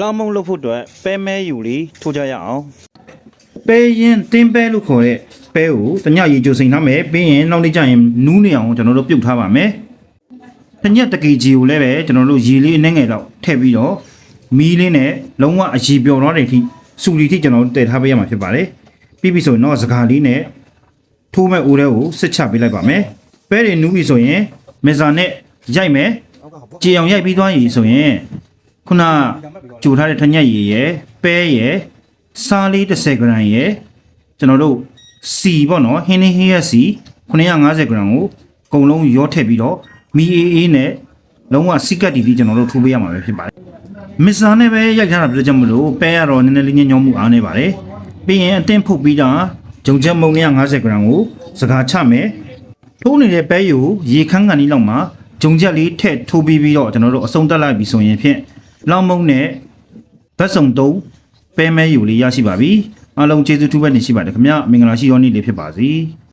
လောင်းမုံလုပ်ဖို့အတွက်ပဲမဲယူလေးထိုးကြရအောင်ပဲရင်တင်းပဲလို့ခေါ်တဲ့ပဲကိုတညရေကြိုစိန်ထားမယ်ပြီးရင်နောက်နေ့ကျရင်နူးနေအောင်ကျွန်တော်တို့ပြုတ်ထားပါမယ်တညက်တကီကြီးကိုလည်းပဲကျွန်တော်တို့ရေလေးအနှဲငယ်တော့ထည့်ပြီးတော့မီးလေးနဲ့လုံးဝအကြီးပျော်တော့တဲ့အထိစူလီထိကျွန်တော်တို့တည်ထားပေးရမှာဖြစ်ပါတယ်ပြီးပြီဆိုရင်တော့စကားလေးနဲ့ထိုးမဲ့အိုးထဲကိုစစ်ချပေးလိုက်ပါမယ်ပဲတွေနူးပြီဆိုရင်မဇာနဲ့ရိုက်မယ်ကြည်အောင်ရိုက်ပြီးသွားရည်ဆိုရင် ခုနကြိုထားတဲ့ထညက်ရည်ရယ်ပဲရယ်စားလေး30 gram ရယ်ကျွန်တော်တို့စီပေါ့နော်ဟင်းဟင်းဟင်းရက်စီ950 gram ကိုအကုန်လုံးရောထည့်ပြီးတော့မီအေးအေးနဲ့လုံးဝစိကတ်တီတီကျွန်တော်တို့ထိုးပေးရမှာပဲဖြစ်ပါတယ်မစ္စာနဲ့ပဲရိုက်ထားတာပြည့်ကြမလို့ပဲရတော့နည်းနည်းလေးညညောမှုအားနေပါတယ်ပြီးရင်အတင်းဖုတ်ပြီးတာဂျုံချက်မုံ950 gram ကိုစကားချမယ်ထိုးနေတဲ့ပဲယူရေခမ်းကန်ဒီလောက်မှာဂျုံချက်လေးထည့်ထိုးပြီးပြီးတော့ကျွန်တော်တို့အဆုံးတက်လိုက်ပြီဆိုရင်ဖြင့် လောင်းမုံနဲ့ဗတ်စုံသုံးပဲမဲယူလေးရရှိပါပြီအားလုံးကျေးဇူးတူပဲနေရှိပါတယ်ခင်ဗျမင်္ဂလာရှိသောနေ့လေးဖြစ်ပါစေ